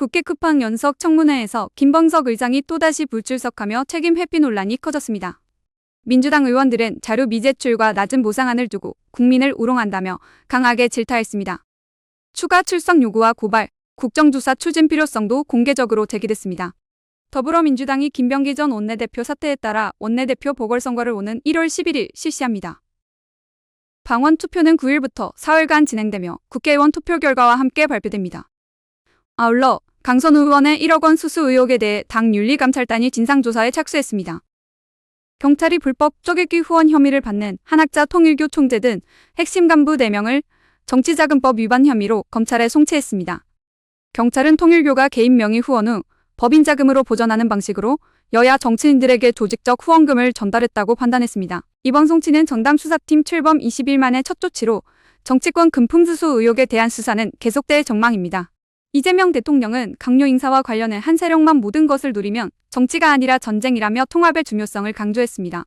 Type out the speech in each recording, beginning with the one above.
국회 쿠팡 연석 청문회에서 김범석 의장이 또다시 불출석하며 책임 회피 논란이 커졌습니다. 민주당 의원들은 자료 미제출과 낮은 보상안을 두고 국민을 우롱한다며 강하게 질타했습니다. 추가 출석 요구와 고발, 국정조사 추진 필요성도 공개적으로 제기됐습니다. 더불어민주당이 김병기 전 원내대표 사태에 따라 원내대표 보궐선거를 오는 1월 11일 실시합니다. 방원 투표는 9일부터 사흘간 진행되며 국회의원 투표 결과와 함께 발표됩니다. 아울러 강선 의원의 1억 원 수수 의혹에 대해 당 윤리감찰단이 진상조사에 착수했습니다. 경찰이 불법 쪼개기 후원 혐의를 받는 한학자 통일교 총재 등 핵심 간부 4명을 정치자금법 위반 혐의로 검찰에 송치했습니다. 경찰은 통일교가 개인 명의 후원 후 법인 자금으로 보전하는 방식으로 여야 정치인들에게 조직적 후원금을 전달했다고 판단했습니다. 이번 송치는 정당 수사팀 출범 20일 만에 첫 조치로 정치권 금품수수 의혹에 대한 수사는 계속될 전망입니다. 이재명 대통령은 강요 인사와 관련해 한 세력만 모든 것을 누리면 정치가 아니라 전쟁이라며 통합의 중요성을 강조했습니다.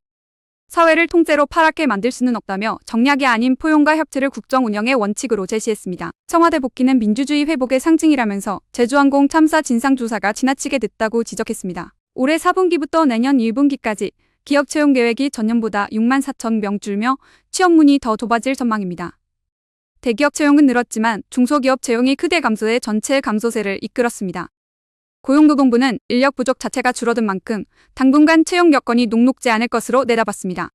사회를 통째로 파랗게 만들 수는 없다며 정략이 아닌 포용과 협치를 국정 운영의 원칙으로 제시했습니다. 청와대 복귀는 민주주의 회복의 상징이라면서 제주항공 참사 진상조사가 지나치게 늦다고 지적했습니다. 올해 4분기부터 내년 1분기까지 기업 채용 계획이 전년보다 6만 4천 명 줄며 취업문이 더 좁아질 전망입니다. 대기업 채용은 늘었지만 중소기업 채용이 크게 감소해 전체 감소세를 이끌었습니다. 고용노동부는 인력 부족 자체가 줄어든 만큼 당분간 채용 여건이 녹록지 않을 것으로 내다봤습니다.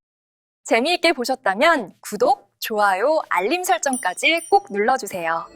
재미있게 보셨다면 구독, 좋아요, 알림 설정까지 꼭 눌러주세요.